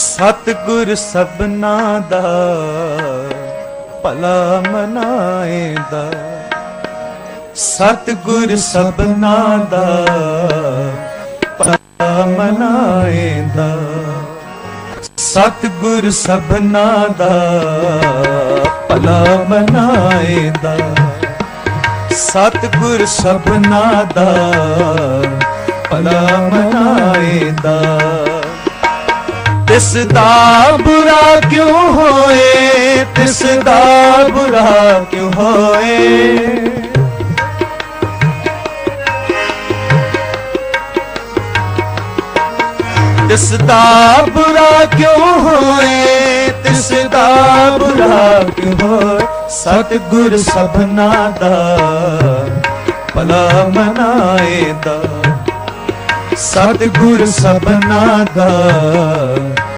ਸਤਿਗੁਰ ਸਭਨਾ ਦਾ ਭਲਾ ਮਨਾਏਂਦਾ। ਸਤਿਗੁਰ ਸਭਨਾ ਦਾ ਭਲਾ ਮਨਾਏਂਦਾ। ਸਤਿਗੁਰ ਸਭਨਾ ਦਾ ਭਲਾ ਮਨਾਏਂਦਾ। ਸਤਿਗੁਰ ਸਭਨਾ ਦਾ ਭਲਾ ਮਨਾਏਂਦਾ। ਤਿਸ ਦਾ ਬੁਰਾ ਕਿਉਂ ਹੋਏ? ਤਿਸ ਦਾ ਬੁਰਾ ਕਿਉਂ ਹੋਏ? ਤਿਸ ਦਾ ਬੁਰਾ ਕਿਉਂ ਹੋਏ? ਤਿਸ ਦਾ ਬੁਰਾ ਕਿਉਂ ਹੋਏ? ਸਤਿਗੁਰ ਸਭਨਾ ਦਾ ਭਲਾ ਮਨਾਏ ਦਾ। ਸਤਿਗੁਰ ਸਭਨਾ ਦਾ